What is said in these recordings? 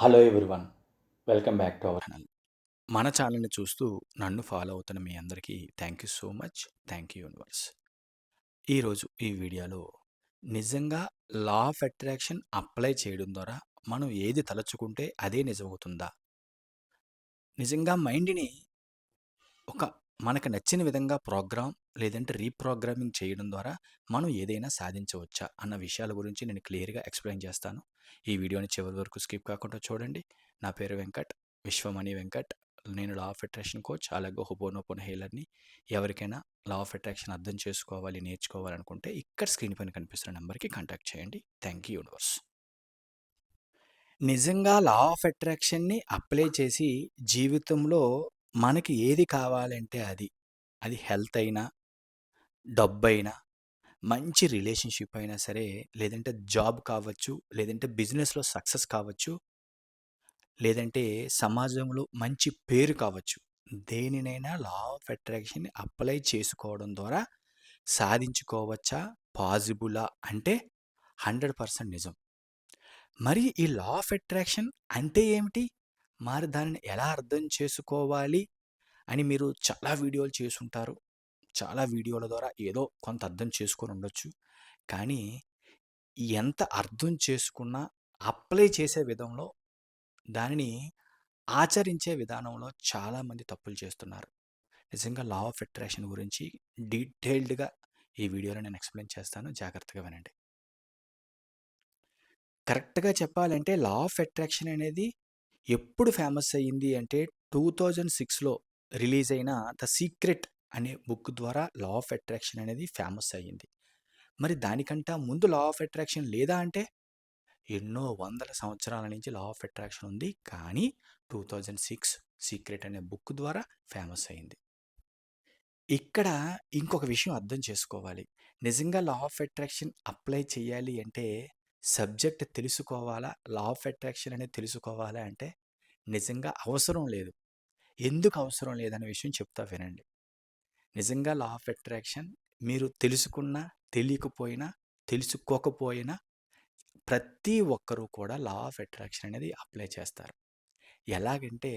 Hello everyone welcome back to our channel మన ఛానల్ని చూస్తూ నన్ను ఫాలో అవుతున్న మీ అందరికీ thank you so much thank you universe ఈరోజు ఈ వీడియోలో నిజంగా లా ఆఫ్ అట్రాక్షన్ అప్లై చేయడం ద్వారా మనం ఏది తలచుకుంటే అదే నిజమవుతుందా? నిజంగా మైండ్ని ఒక మనకు నచ్చిన విధంగా ప్రోగ్రామ్ లేదంటే రీప్రోగ్రామింగ్ చేయడం ద్వారా మనం ఏదైనా సాధించవచ్చా అన్న విషయాల గురించి నేను క్లియర్గా ఎక్స్ప్లెయిన్ చేస్తాను. ఈ వీడియోని చివరి వరకు స్కిప్ కాకుండా చూడండి. నా పేరు వెంకట్ విశ్వమణి వెంకట్. నేను లా ఆఫ్ అట్రాక్షన్ కోచ్ అలాగే హుపోనోపోన హేలర్ని. ఎవరికైనా లా ఆఫ్ అట్రాక్షన్ అర్థం చేసుకోవాలి నేర్చుకోవాలనుకుంటే ఇక్కడ స్క్రీన్ పైన కనిపిస్తున్న నెంబర్కి కాంటాక్ట్ చేయండి. Thank you universe. నిజంగా లా ఆఫ్ అట్రాక్షన్ని అప్లై చేసి జీవితంలో మనకి ఏది కావాలంటే అది. అది హెల్త్ అయినా డబ్బైనా మంచి రిలేషన్షిప్ అయినా సరే లేదంటే జాబ్ కావచ్చు లేదంటే బిజినెస్లో సక్సెస్ కావచ్చు లేదంటే సమాజంలో మంచి పేరు కావచ్చు దేనినైనా లా ఆఫ్ అట్రాక్షన్ అప్లై చేసుకోవడం ద్వారా సాధించుకోవచ్చా? పాజిబులా అంటే హండ్రెడ్ పర్సెంట్ నిజం. మరి ఈ లా ఆఫ్ అట్రాక్షన్ అంటే ఏమిటి? మరి దానిని ఎలా అర్థం చేసుకోవాలి? అని మీరు చాలా వీడియోలు చేసుంటారు చాలా వీడియోల ద్వారా ఏదో కొంత అర్థం చేసుకొని ఉండొచ్చు. కానీ ఎంత అర్థం చేసుకున్నా అప్లై చేసే విధంలో దానిని ఆచరించే విధానంలో చాలామంది తప్పులు చేస్తున్నారు. నిజంగా లా ఆఫ్ అట్రాక్షన్ గురించి డీటెయిల్డ్గా ఈ వీడియోలో నేను ఎక్స్ప్లెయిన్ చేస్తాను. జాగ్రత్తగా వినండి. కరెక్ట్గా చెప్పాలంటే లా ఆఫ్ అట్రాక్షన్ అనేది ఎప్పుడు ఫేమస్ అయ్యింది అంటే టూ థౌజండ్ సిక్స్లో రిలీజ్ అయిన ద సీక్రెట్ అనే బుక్ ద్వారా లా ఆఫ్ అట్రాక్షన్ అనేది ఫేమస్ అయ్యింది. మరి దానికంటే ముందు లా ఆఫ్ అట్రాక్షన్ లేదా అంటే? ఎన్నో వందల సంవత్సరాల నుంచి లా ఆఫ్ అట్రాక్షన్ ఉంది. కానీ టూ థౌజండ్ సిక్స్ సీక్రెట్ అనే బుక్ ద్వారా ఫేమస్ అయింది ఇక్కడ ఇంకొక విషయం అర్థం చేసుకోవాలి. నిజంగా లా ఆఫ్ అట్రాక్షన్ అప్లై చేయాలి అంటే సబ్జెక్ట్ తెలుసుకోవాలా? లా ఆఫ్ అట్రాక్షన్ అనేది తెలుసుకోవాలా అంటే? నిజంగా అవసరం లేదు. ఎందుకు అవసరం లేదనే విషయం చెప్తా వినండి. నిజంగా లా ఆఫ్ అట్రాక్షన్ మీరు తెలుసుకున్నా తెలియకపోయినా తెలుసుకోకపోయినా ప్రతి ఒక్కరూ కూడా లా ఆఫ్ అట్రాక్షన్ అనేది అప్లై చేస్తారు. ఎలాగంటే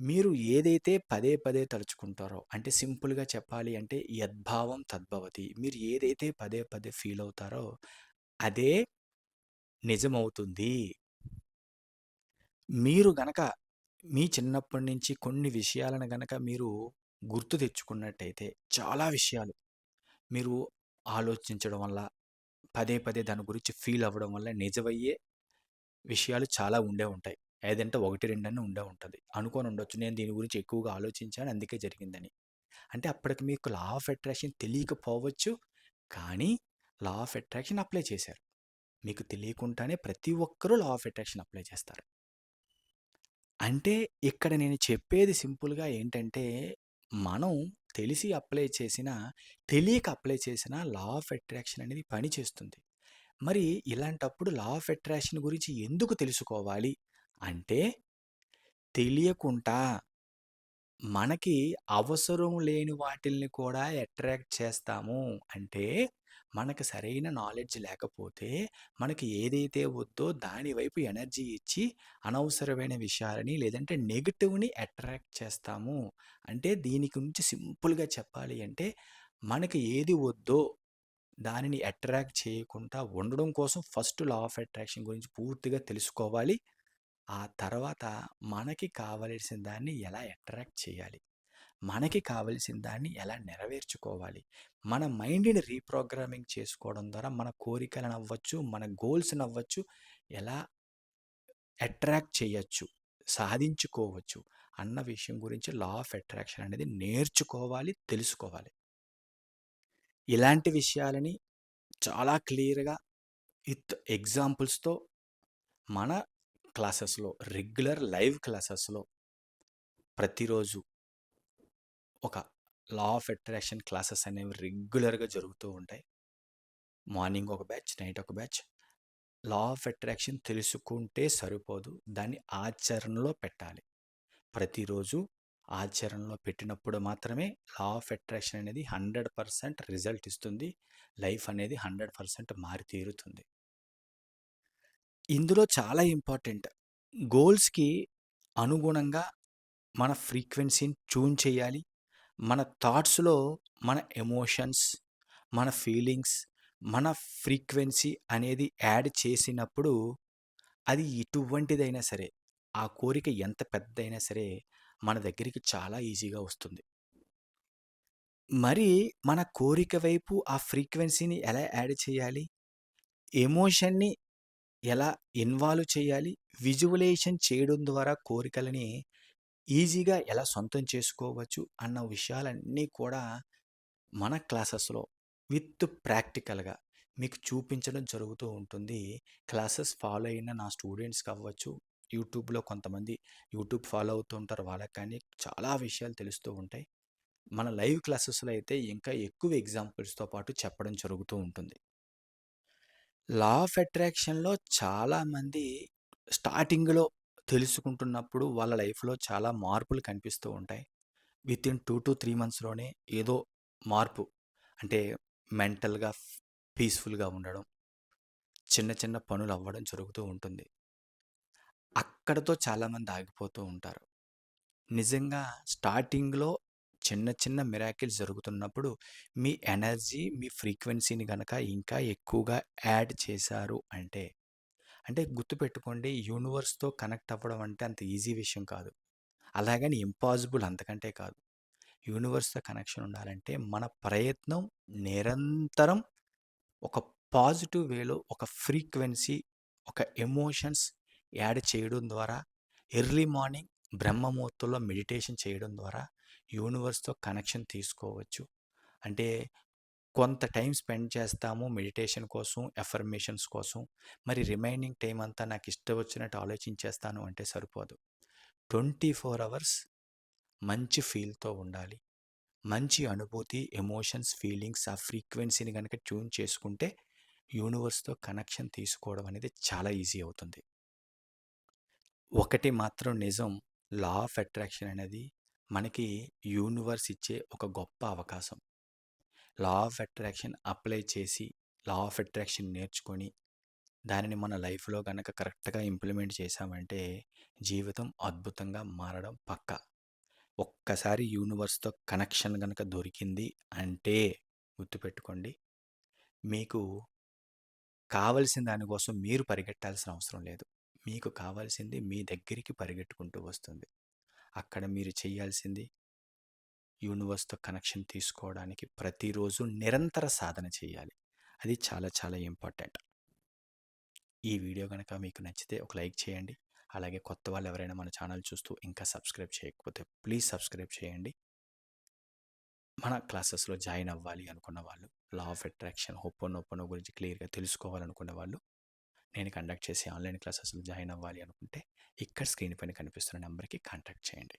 మీరు ఏదైతే పదే పదే తలుచుకుంటారో అంటే సింపుల్గా చెప్పాలి అంటే యద్భావం తద్భవతి మీరు ఏదైతే పదే పదే ఫీల్ అవుతారో అదే నిజమవుతుంది. మీరు గనక మీ చిన్నప్పటి నుంచి కొన్ని విషయాలను గనక మీరు గుర్తు తెచ్చుకున్నట్టయితే చాలా విషయాలు. మీరు ఆలోచించడం వల్ల పదే పదే దాని గురించి ఫీల్ అవ్వడం వల్ల నిజమయ్యే విషయాలు చాలా ఉండే ఉంటాయి. ఏదంటే ఒకటి రెండని ఉండే ఉంటుంది. అనుకొని ఉండొచ్చు. నేను దీని గురించి ఎక్కువగా ఆలోచించాను. అందుకే జరిగిందని. అంటే అప్పటికి మీకు లా ఆఫ్ అట్రాక్షన్ తెలియకపోవచ్చు. కానీ లా ఆఫ్ అట్రాక్షన్ అప్లై చేశారు. మీకు తెలియకుండానే ప్రతి ఒక్కరూ లా ఆఫ్ అట్రాక్షన్ అప్లై చేస్తారు. అంటే ఇక్కడ నేను చెప్పేది సింపుల్గా ఏంటంటే మనం తెలిసి అప్లై చేసినా తెలియక అప్లై చేసినా లా ఆఫ్ అట్రాక్షన్ అనేది పనిచేస్తుంది మరి ఇలాంటప్పుడు లా ఆఫ్ అట్రాక్షన్ గురించి ఎందుకు తెలుసుకోవాలి? అంటే తెలియకుండా మనకి అవసరం లేని వాటిల్ని కూడా అట్రాక్ట్ చేస్తాము. అంటే మనకు సరైన నాలెడ్జ్ లేకపోతే మనకి ఏదైతే వద్దో దాని వైపు ఎనర్జీ ఇచ్చి అనవసరమైన విషయాలని లేదంటే నెగిటివ్ని అట్రాక్ట్ చేస్తాము. అంటే దీని గురించి సింపుల్గా చెప్పాలి అంటే మనకి ఏది వద్దో దానిని అట్రాక్ట్ చేయకుండా ఉండడం కోసం ఫస్ట్ లా ఆఫ్ అట్రాక్షన్ గురించి పూర్తిగా తెలుసుకోవాలి. ఆ తర్వాత మనకి కావలసిన దాన్ని ఎలా అట్రాక్ట్ చేయాలి? మనకి కావలసిన దాన్ని ఎలా నెరవేర్చుకోవాలి? మన మైండ్ని రీప్రోగ్రామింగ్ చేసుకోవడం ద్వారా మన కోరికలను అవ్వచ్చు మన గోల్స్ని అవ్వచ్చు ఎలా అట్రాక్ట్ చేయొచ్చు సాధించుకోవచ్చు అన్న విషయం గురించి లా ఆఫ్ అట్రాక్షన్ అనేది నేర్చుకోవాలి తెలుసుకోవాలి. ఇలాంటి విషయాలని చాలా క్లియర్గా విత్ ఎగ్జాంపుల్స్తో మన క్లాసెస్లో రెగ్యులర్ లైవ్ క్లాసెస్లో ప్రతిరోజు ఒక లా ఆఫ్ అట్రాక్షన్ క్లాసెస్ అనేవి రెగ్యులర్గా జరుగుతూ ఉంటాయి. మార్నింగ్ ఒక బ్యాచ్ నైట్ ఒక బ్యాచ్ లా ఆఫ్ అట్రాక్షన్ తెలుసుకుంటే సరిపోదు. దాన్ని ఆచరణలో పెట్టాలి. ప్రతిరోజు ఆచరణలో పెట్టినప్పుడు మాత్రమే లా ఆఫ్ అట్రాక్షన్ అనేది హండ్రెడ్ పర్సెంట్ రిజల్ట్ ఇస్తుంది. లైఫ్ అనేది హండ్రెడ్ పర్సెంట్ మారి తీరుతుంది ఇందులో చాలా ఇంపార్టెంట్ గోల్స్‌కి అనుగుణంగా మన ఫ్రీక్వెన్సీని ట్యూన్ చేయాలి. మన థాట్స్‌లో మన ఎమోషన్స్, మన ఫీలింగ్స్, మన ఫ్రీక్వెన్సీ అనేది యాడ్ చేసినప్పుడు అది ఎటువంటిదైనా సరే, ఆ కోరిక ఎంత పెద్దదైనా సరే మన దగ్గరికి చాలా ఈజీగా వస్తుంది. మరి మన కోరిక వైపు ఆ ఫ్రీక్వెన్సీని ఎలా యాడ్ చేయాలి? ఎమోషన్‌ని ఎలా ఇన్వాల్వ్ చేయాలి? విజువలైజేషన్ చేయడం ద్వారా కోరికలని ఈజీగా ఎలా సొంతం చేసుకోవచ్చు అన్న విషయాలన్నీ కూడా మన క్లాసెస్‌లో విత్ ప్రాక్టికల్‌గా మీకు చూపించడం జరుగుతూ ఉంటుంది. క్లాసెస్ ఫాలో అయిన నా స్టూడెంట్స్‌కి అవ్వచ్చు, యూట్యూబ్‌లో కొంతమంది యూట్యూబ్ ఫాలో అవుతూ ఉంటారు. వాళ్ళకి కానీ చాలా విషయాలు తెలుస్తూ ఉంటాయి. మన లైవ్ క్లాసెస్‌లో అయితే ఇంకా ఎక్కువ ఎగ్జాంపుల్స్‌తో పాటు చెప్పడం జరుగుతూ ఉంటుంది. లా ఆఫ్ అట్రాక్షన్‌లో చాలామంది స్టార్టింగ్‌లో తెలుసుకుంటున్నప్పుడు వాళ్ళ లైఫ్‌లో చాలా మార్పులు కనిపిస్తూ ఉంటాయి. వితిన్ 2-3 మంత్స్‌లోనే ఏదో మార్పు అంటే మెంటల్‌గా పీస్‌ఫుల్‌గా ఉండడం. చిన్న చిన్న పనులు అవ్వడం జరుగుతూ ఉంటుంది. అక్కడతో చాలామంది ఆగిపోతూ ఉంటారు. నిజంగా స్టార్టింగ్‌లో చిన్న చిన్న మిరాకిల్స్ జరుగుతున్నప్పుడు మీ ఎనర్జీ, మీ ఫ్రీక్వెన్సీని కనుక ఇంకా ఎక్కువగా యాడ్ చేశారు అంటే, అంటే గుర్తుపెట్టుకోండి యూనివర్స్‌తో కనెక్ట్ అవ్వడం అంటే అంత ఈజీ విషయం కాదు. అలాగని ఇంపాసిబుల్ అంతకంటే కాదు. యూనివర్స్‌తో కనెక్షన్ ఉండాలంటే మన ప్రయత్నం నిరంతరం ఒక పాజిటివ్ వేలో ఒక ఫ్రీక్వెన్సీ, ఒక ఎమోషన్స్ యాడ్ చేయడం ద్వారా ఎర్లీ మార్నింగ్ బ్రహ్మముహూర్తంలో మెడిటేషన్ చేయడం ద్వారా యూనివర్స్‌తో కనెక్షన్ తీసుకోవచ్చు. అంటే కొంత టైం స్పెండ్ చేస్తాము మెడిటేషన్ కోసం, ఎఫర్మేషన్స్ కోసం. మరి రిమైనింగ్ టైం అంతా నాకు ఇష్టం వచ్చినట్టు ఆలోచించేస్తాను అంటే సరిపోదు. 24 అవర్స్ మంచి ఫీల్‌తో ఉండాలి. మంచి అనుభూతి, ఎమోషన్స్, ఫీలింగ్స్ ఆ ఫ్రీక్వెన్సీని కనుక ట్యూన్ చేసుకుంటే యూనివర్స్‌తో కనెక్షన్ తీసుకోవడం అనేది చాలా ఈజీ అవుతుంది. ఒకటి మాత్రం నిజం లా ఆఫ్ అట్రాక్షన్ అనేది మనకి యూనివర్స్ ఇచ్చే ఒక గొప్ప అవకాశం. లా ఆఫ్ అట్రాక్షన్ అప్లై చేసి, లా ఆఫ్ అట్రాక్షన్ నేర్చుకొని, దానిని మన లైఫ్‌లో కనుక కరెక్ట్‌గా ఇంప్లిమెంట్ చేశామంటే జీవితం అద్భుతంగా మారడం పక్క ఒక్కసారి యూనివర్స్‌తో కనెక్షన్ కనుక దొరికింది అంటే గుర్తుపెట్టుకోండి. మీకు కావాల్సిన దానికోసం మీరు పరిగెట్టాల్సిన అవసరం లేదు. మీకు కావాల్సింది మీ దగ్గరికి పరిగెట్టుకుంటూ వస్తుంది. అక్కడ మీరు చేయాల్సింది యూనివర్స్‌తో కనెక్షన్ తీసుకోవడానికి ప్రతిరోజు నిరంతర సాధన చేయాలి. అది చాలా చాలా ఇంపార్టెంట్. ఈ వీడియో కనుక మీకు నచ్చితే ఒక లైక్ చేయండి. అలాగే కొత్త వాళ్ళు ఎవరైనా మన ఛానల్ చూస్తూ ఇంకా సబ్స్క్రైబ్ చేయకపోతే ప్లీజ్ సబ్స్క్రైబ్ చేయండి. మన క్లాసెస్‌లో జాయిన్ అవ్వాలి అనుకున్న వాళ్ళు, లా ఆఫ్ అట్రాక్షన్, హోపోనోపోనో గురించి క్లియర్‌గా తెలుసుకోవాలనుకున్న వాళ్ళు, నేను కండక్ట్ చేసే ఆన్‌లైన్ క్లాసెస్‌లో జాయిన్ అవ్వాలి అనుకుంటే ఇక్కడ స్క్రీన్ పైన కనిపిస్తున్న నెంబర్‌కి కాంటాక్ట్ చేయండి.